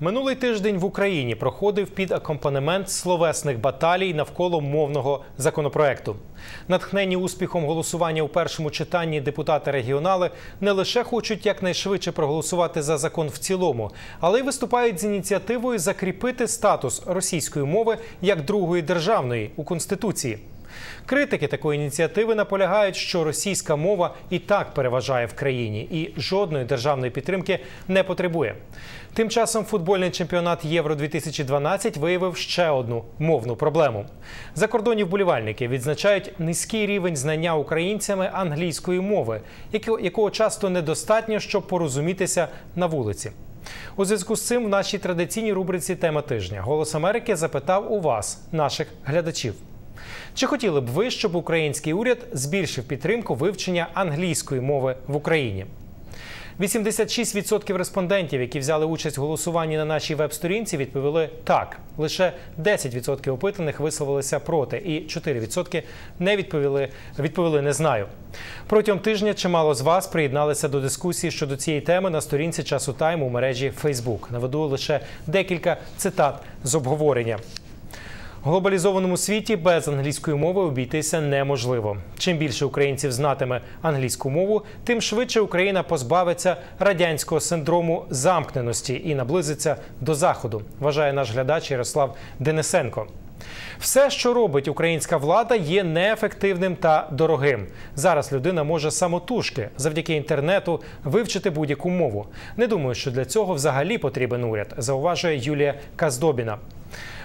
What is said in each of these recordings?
Минулий тиждень в Україні проходив під акомпанемент словесних баталій навколо мовного законопроекту. Натхнені успіхом голосування у першому читанні депутати регіонали не лише хочуть якнайшвидше проголосувати за закон в цілому, але й виступають з ініціативою закріпити статус російської мови як другої державної у конституції. Критики такої ініціативи наполягають, що російська мова і так переважає в країні і жодної державної підтримки не потребує. Тим часом футбольний чемпіонат Євро 2012 виявив ще одну мовну проблему. Закордонні вболівальники відзначають низький рівень знання українцями англійської мови, яко- якого часто недостатньо, щоб порозумітися на вулиці. У зв'язку з цим в нашій традиційній рубриці Тема тижня Голос Америки запитав у вас, наших глядачів. Чи хотіли б ви, щоб український уряд збільшив підтримку вивчення англійської мови в Україні? 86% респондентів, які взяли участь в голосуванні на нашій веб-сторінці, відповіли так. Лише 10% опитаних висловилися проти, і 4% не відповіли, відповіли не знаю. Протягом тижня чимало з вас приєдналися до дискусії щодо цієї теми на сторінці часу тайм у мережі Facebook. Наведу лише декілька цитат з обговорення. Глобалізованому світі без англійської мови обійтися неможливо. Чим більше українців знатиме англійську мову, тим швидше Україна позбавиться радянського синдрому замкненості і наблизиться до заходу. Вважає наш глядач Ярослав Денисенко. Все, що робить українська влада, є неефективним та дорогим. Зараз людина може самотужки завдяки інтернету вивчити будь-яку мову. Не думаю, що для цього взагалі потрібен уряд, зауважує Юлія Каздобіна.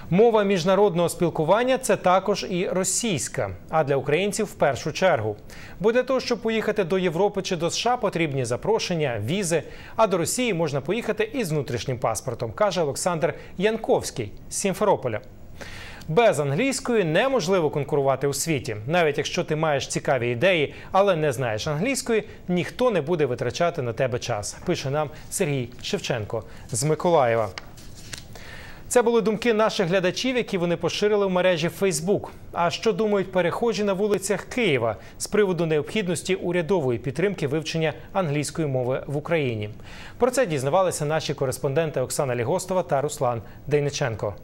Мова міжнародного спілкування це також і російська, а для українців в першу чергу. Бо для того, щоб поїхати до Європи чи до США, потрібні запрошення, візи. А до Росії можна поїхати із внутрішнім паспортом, каже Олександр Янковський з Сімферополя. Без англійської неможливо конкурувати у світі. Навіть якщо ти маєш цікаві ідеї, але не знаєш англійської, ніхто не буде витрачати на тебе час. Пише нам Сергій Шевченко з Миколаєва. Це були думки наших глядачів, які вони поширили в мережі Facebook. А що думають перехожі на вулицях Києва з приводу необхідності урядової підтримки вивчення англійської мови в Україні? Про це дізнавалися наші кореспонденти Оксана Лігостова та Руслан Дейниченко.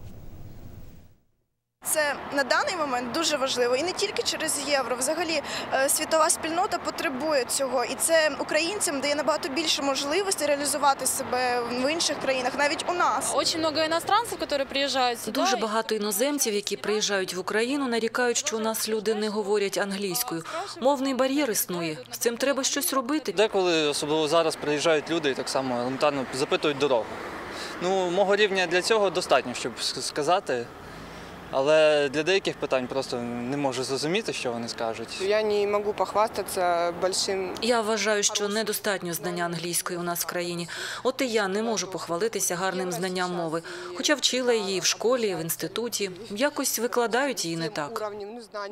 Це на даний момент дуже важливо і не тільки через євро. Взагалі е, світова спільнота потребує цього, і це українцям дає набагато більше можливостей реалізувати себе в інших країнах, навіть у нас. Много иностранцев, которые приезжают сюда. Дуже багато іноземців, які приїжджають в Україну, нарікають, що у нас люди не говорять англійською. Мовний бар'єр існує. З цим треба щось робити. Деколи, особливо зараз, приїжджають люди і так само елементарно запитують дорогу. Ну, мого рівня для цього достатньо, щоб сказати. Але для деяких питань просто не можу зрозуміти, що вони скажуть. Я не могу похвастаться большим Я вважаю, що недостатньо знання англійської у нас в країні. От і я не можу похвалитися гарним знанням мови, хоча вчила її в школі, в інституті. Якось викладають її не так.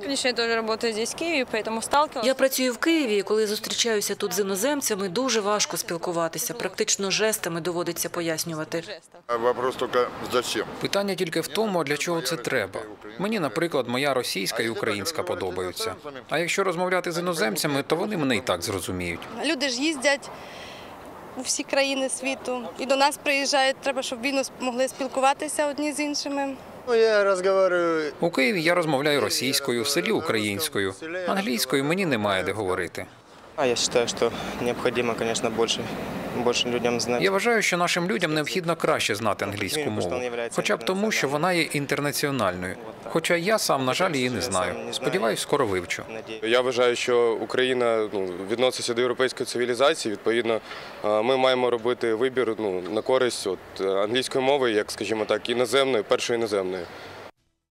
Конечно, я тоже работаю здесь, в Киеве, поэтому сталкивалась. Я працюю в Києві, і коли зустрічаюся тут з іноземцями, дуже важко спілкуватися. Практично жестами доводиться пояснювати. Питання тільки в тому, для чого це треба. Мені, наприклад, моя російська і українська подобаються. А якщо розмовляти з іноземцями, то вони мене і так зрозуміють. Люди ж їздять у всі країни світу і до нас приїжджають. Треба, щоб вільно могли спілкуватися одні з іншими. Ну, я разговариваю У Києві я розмовляю російською, в селі українською. Англійською мені немає де говорити. А я считаю, что необходимо, конечно, больше, больше людям знать. Я вважаю, що нашим людям необхідно краще знати англійську мову, хоча б тому, що вона є інтернаціональною. Хоча я сам, на жаль, її не знаю. Сподіваюсь, скоро вивчу. Я вважаю, що Україна ну, відноситься до європейської цивілізації. Відповідно, е, ми маємо робити вибір ну, на користь от, англійської мови, як, скажімо так, іноземної, першої іноземної.